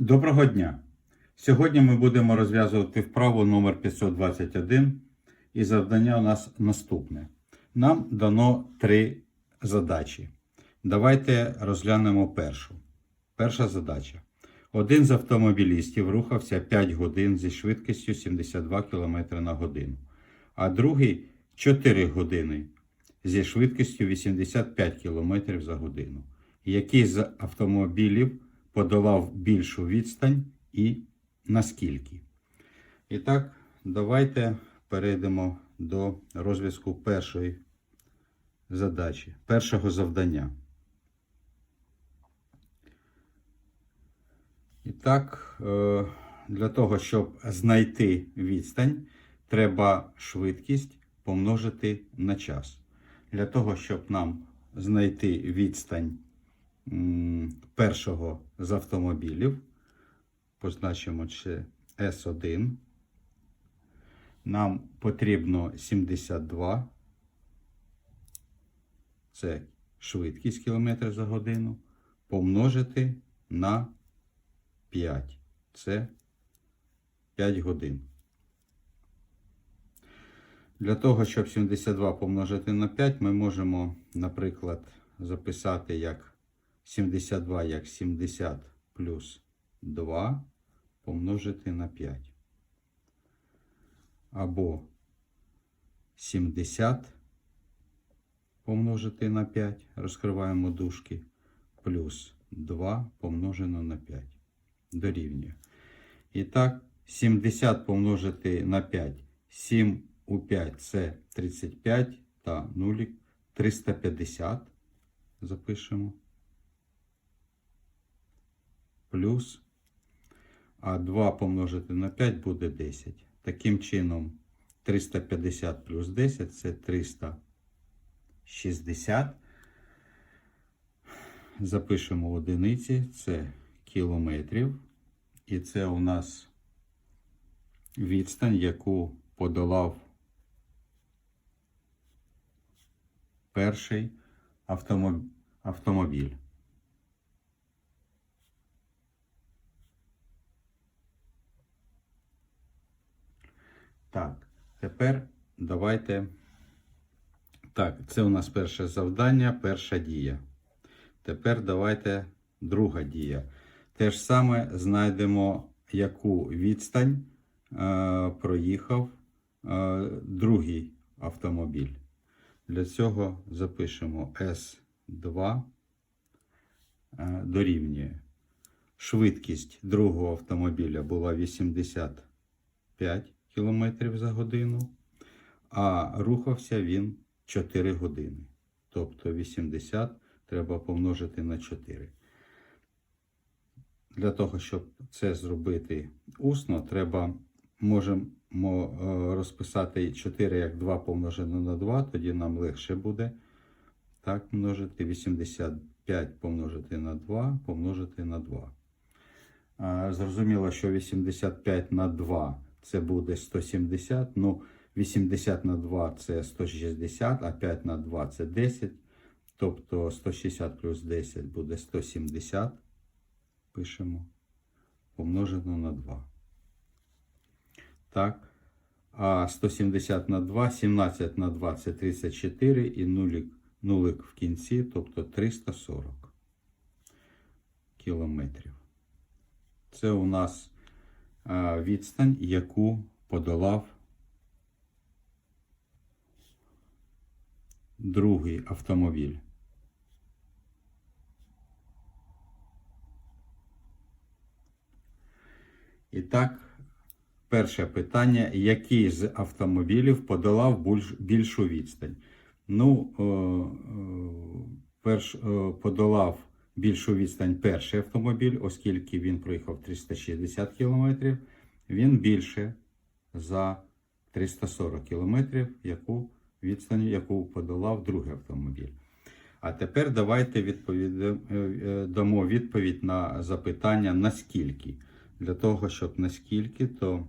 Доброго дня! Сьогодні ми будемо розв'язувати вправу номер 521 і завдання у нас наступне. Нам дано три задачі. Давайте розглянемо першу. Перша задача. Один з автомобілістів рухався 5 годин зі швидкістю 72 км на годину, а другий 4 години зі швидкістю 85 км за годину. Який з автомобілів подолав більшу відстань і наскільки? І так, давайте перейдемо до розв'язку першої задачі, першого завдання. І так, е, для того, щоб знайти відстань, треба швидкість помножити на час. Для того, щоб нам знайти відстань першого з автомобілів, позначимо це S1, нам потрібно 72, це швидкість кілометрів за годину, помножити на 5. Це 5 годин. Для того, щоб 72 помножити на 5, ми можемо, наприклад, записати як 72 як 70 плюс 2 помножити на 5. Або 70 помножити на 5, розкриваємо дужки, плюс 2 помножено на 5 дорівнює. І так, 70 помножити на 5. 7 у 5 це 35 та 0 350. Запишемо. Плюс. А 2 помножити на 5 буде 10. Таким чином, 350 плюс 10 це 360. Запишемо одиниці. Це кілометрів. І це у нас відстань, яку подолав перший автомобіль. Так, тепер давайте. Так, це у нас перше завдання, перша дія. Тепер давайте друга дія. Те ж саме знайдемо, яку відстань е, проїхав е, другий автомобіль. Для цього запишемо S2 е, дорівнює. Швидкість другого автомобіля була 85 км за годину, а рухався він 4 години. Тобто 80 треба помножити на 4. Для того, щоб це зробити усно, треба можемо е, розписати 4 як 2 помножено на 2, тоді нам легше буде. Так, множити 85 помножити на 2, помножити на 2. Зрозуміло, що 85 на 2 це буде 170. Ну, 80 на 2 це 160, а 5 на 2 це 10. Тобто 160 плюс 10 буде 170 пишемо помножено на 2. Так. А 170 на 2, 17 на 2 це 34 і нулик, нулик в кінці, тобто 340 кілометрів. Це у нас відстань, яку подолав другий автомобіль. І так, перше питання: який з автомобілів подолав більш, більшу відстань? Ну, е, е, перш, е, подолав більшу відстань перший автомобіль, оскільки він проїхав 360 км, він більше за 340 км, яку відстань, яку подолав другий автомобіль. А тепер давайте е, е, дамо відповідь на запитання наскільки. Для того, щоб наскільки, то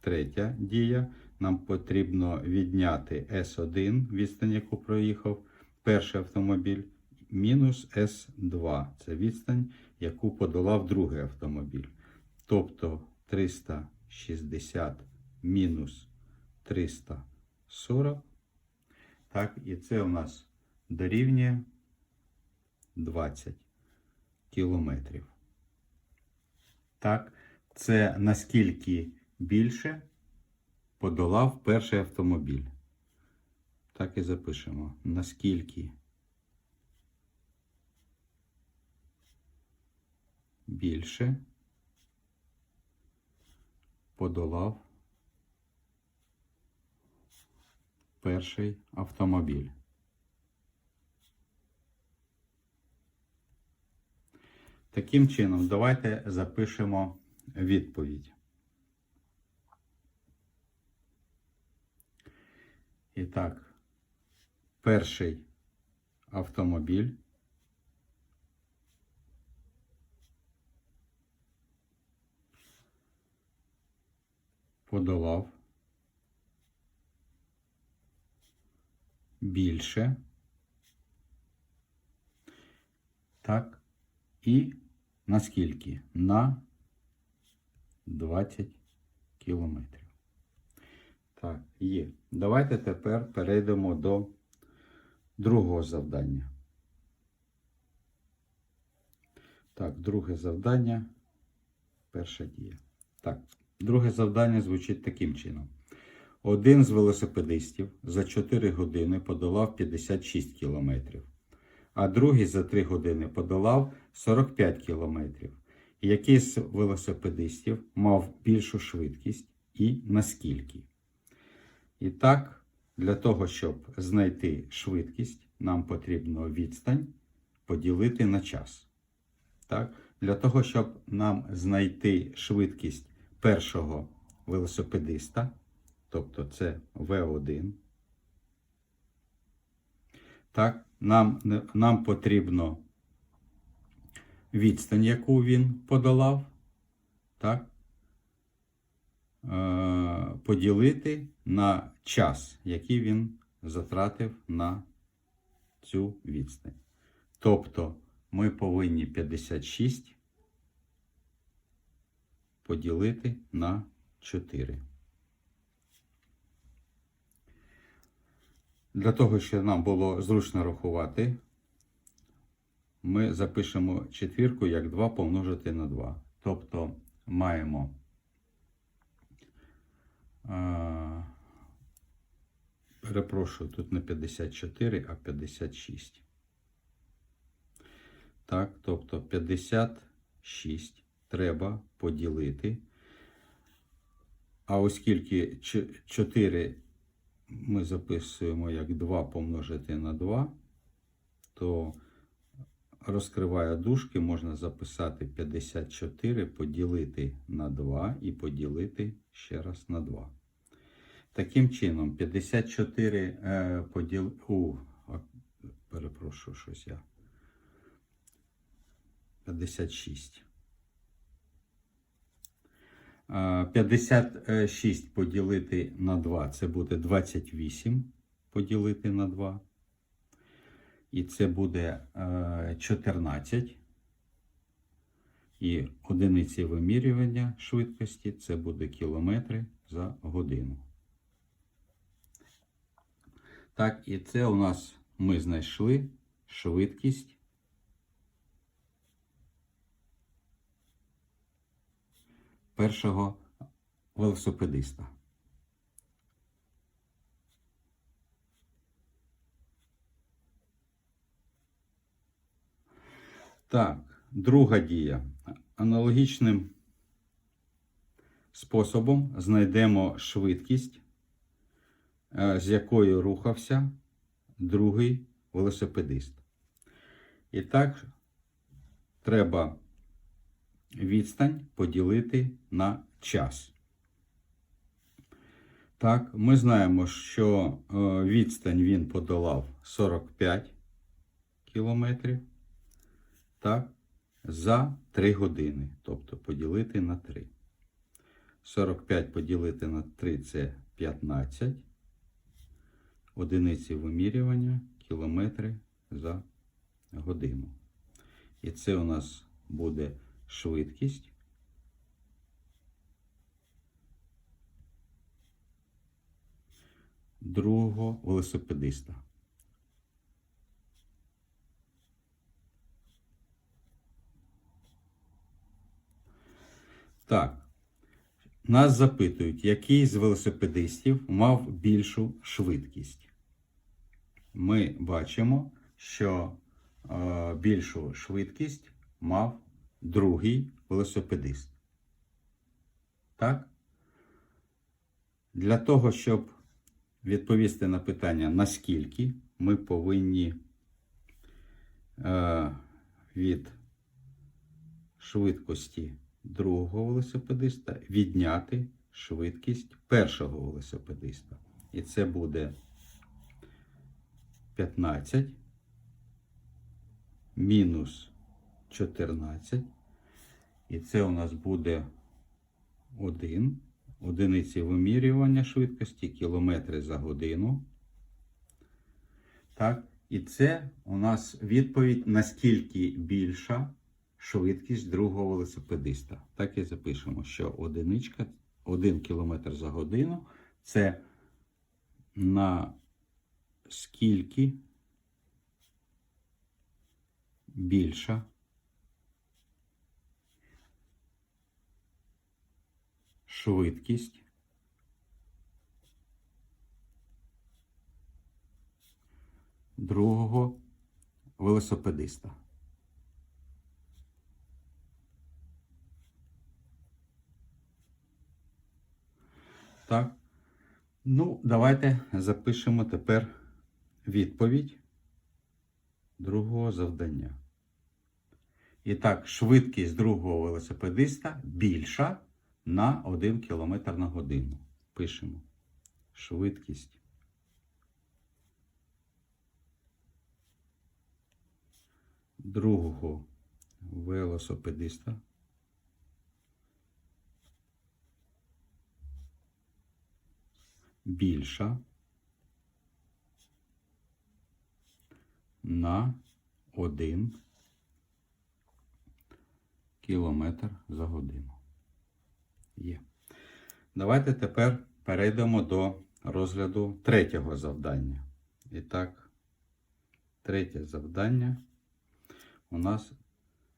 третя дія. Нам потрібно відняти S1, відстань, яку проїхав перший автомобіль, мінус S2. Це відстань, яку подолав другий автомобіль. Тобто 360 мінус 340. Так, і це у нас дорівнює 20 кілометрів. Так, це наскільки більше подолав перший автомобіль. Так і запишемо. Наскільки більше подолав перший автомобіль. Таким чином, давайте запишемо відповідь. І так, перший автомобіль подолав більше. Так. І наскільки? На 20 кілометрів. Так, є. Давайте тепер перейдемо до другого завдання. Так, друге завдання. Перша дія. Так, друге завдання звучить таким чином. Один з велосипедистів за 4 години подолав 56 кілометрів, а другий за 3 години подолав 45 кілометрів. Який з велосипедистів мав більшу швидкість і наскільки? І так, для того, щоб знайти швидкість, нам потрібно відстань поділити на час. Так? Для того, щоб нам знайти швидкість першого велосипедиста, тобто це V1, так, нам, нам потрібно відстань, яку він подолав, так, е, поділити на час, який він затратив на цю відстань. Тобто ми повинні 56 поділити на 4. Для того, щоб нам було зручно рахувати, ми запишемо четвірку як 2 помножити на 2. Тобто маємо а, перепрошую, тут не 54, а 56. Так, тобто 56 треба поділити. А оскільки 4 ми записуємо як 2 помножити на 2, то розкриває дужки, можна записати 54 поділити на 2 і поділити ще раз на 2. Таким чином, 54 е, поділ... У, перепрошую, щось я. 56. Е, 56 поділити на 2 це буде 28 поділити на 2. І це буде е, 14. І одиниці вимірювання швидкості це буде кілометри за годину. Так, і це у нас ми знайшли швидкість першого велосипедиста. Так, друга дія. Аналогічним способом знайдемо швидкість, е, з якою рухався другий велосипедист. І так, треба відстань поділити на час. Так, ми знаємо, що е, відстань він подолав 45 кілометрів. Так, за 3 години. Тобто поділити на 3. 45 поділити на 3 це 15. Одиниці вимірювання кілометри за годину. І це у нас буде швидкість. Другого велосипедиста. Так, нас запитують, який з велосипедистів мав більшу швидкість. Ми бачимо, що е, більшу швидкість мав другий велосипедист. Так? Для того, щоб відповісти на питання, наскільки ми повинні е, від швидкості другого велосипедиста відняти швидкість першого велосипедиста. І це буде 15 мінус 14. І це у нас буде 1. Одиниці вимірювання швидкості кілометри за годину. Так, і це у нас відповідь, наскільки більша швидкість другого велосипедиста. Так і запишемо, що одиничка, 1 км за годину це на скільки більша швидкість другого велосипедиста. Так. Ну, давайте запишемо тепер відповідь другого завдання. І так, швидкість другого велосипедиста більша на 1 км на годину. Пишемо. Швидкість. Другого велосипедиста більша на 1 кілометр за годину. Є. Давайте тепер перейдемо до розгляду третього завдання. І так, третє завдання у нас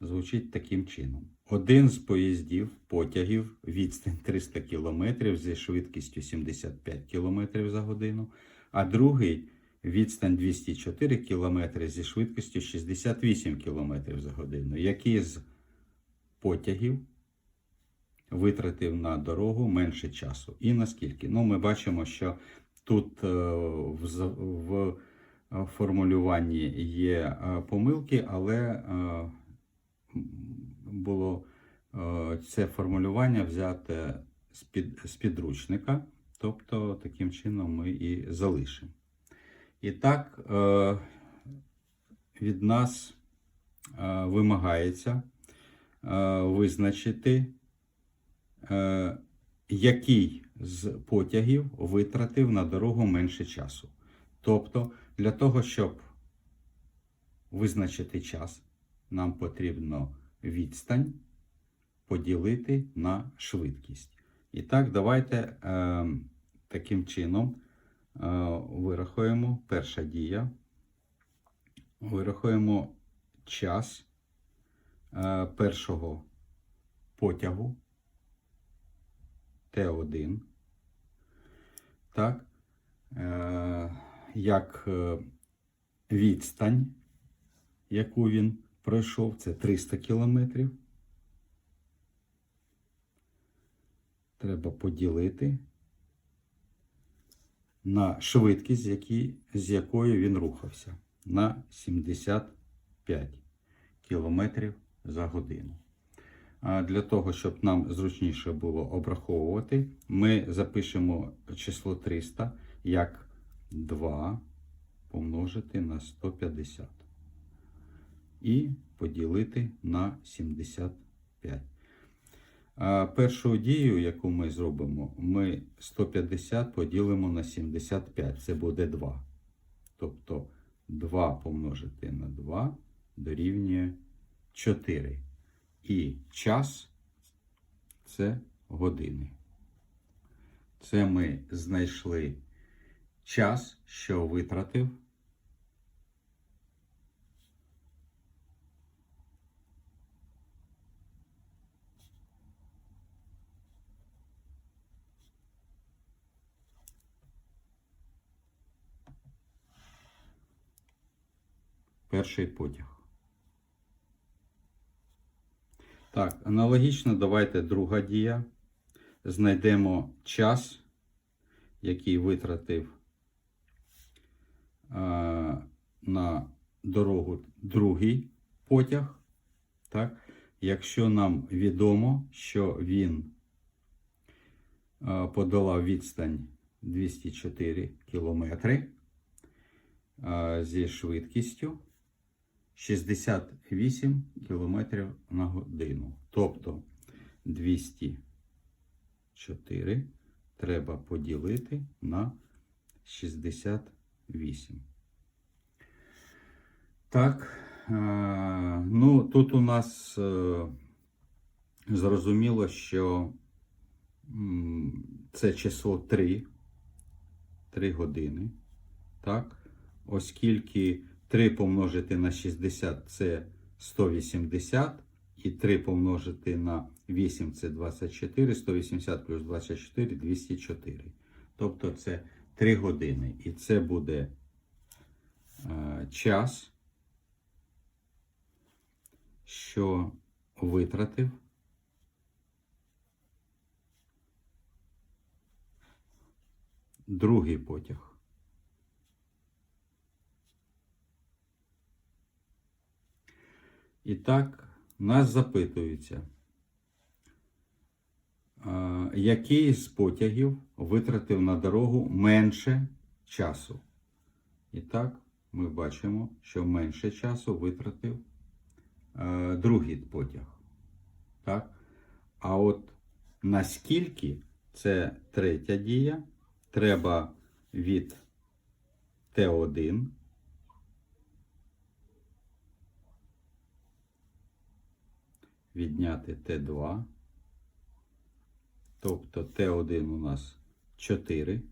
звучить таким чином. Один з поїздів потягів відстань 300 км зі швидкістю 75 км за годину, а другий відстань 204 км зі швидкістю 68 км за годину. Який з потягів витратив на дорогу менше часу? І наскільки? Ну, ми бачимо, що тут е, в, е, формулюванні є е, помилки, але було це формулювання взяте з під, з підручника, тобто таким чином ми і залишимо. І так, від нас вимагається визначити, який з потягів витратив на дорогу менше часу. Тобто, для того, щоб визначити час, нам потрібно відстань поділити на швидкість. І так, давайте е, таким чином е, вирахуємо перша дія. Вирахуємо час е, першого потягу Т1. Так, е, як е, відстань, яку він пройшов, це 300 кілометрів. Треба поділити на швидкість, які, з якою він рухався, на 75 кілометрів за годину. Для того, щоб нам зручніше було обраховувати, ми запишемо число 300 як 2 помножити на 150 і поділити на 75. Першу дію, яку ми зробимо, ми 150 поділимо на 75. Це буде 2. Тобто 2 помножити на 2 дорівнює 4. І час це години. Це ми знайшли час, що витратив. Перший потяг. Так, аналогічно давайте друга дія. Знайдемо час, який витратив а, на дорогу другий потяг. Так? Якщо нам відомо, що він а, подолав відстань 204 кілометри а, зі швидкістю 68 км на годину. Тобто 204 треба поділити на 68. Так, е, ну тут у нас е, зрозуміло, що це число 3, 3 години. Так, оскільки 3 помножити на 60 це 180, і 3 помножити на 8 це 24, 180 плюс 24 204. Тобто це 3 години. І це буде е, час, що витратив другий потяг. І так, нас запитується, який з потягів витратив на дорогу менше часу. І так, ми бачимо, що менше часу витратив другий потяг. Так? А от наскільки це третя дія, треба від Т1 відняти Т2. Тобто Т1 у нас 4,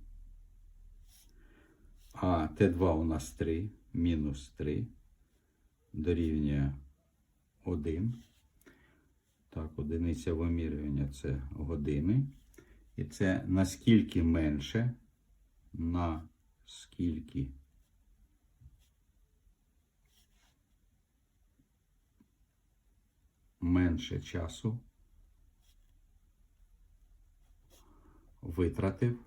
а Т2 у нас 3, мінус 3, дорівнює 1. Так, одиниця вимірювання це години. І це наскільки менше, на менше часу витратив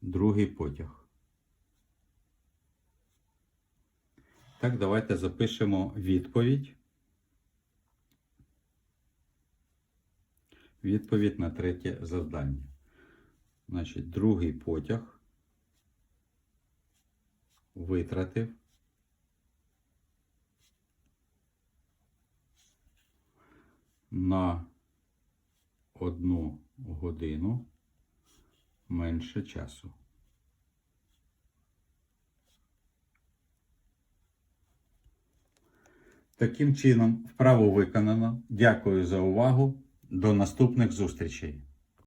другий потяг. Так, давайте запишемо відповідь. Відповідь на третє завдання. Значить, другий потяг витратив на одну годину менше часу. Таким чином, вправо виконано. Дякую за увагу. До наступних зустрічей.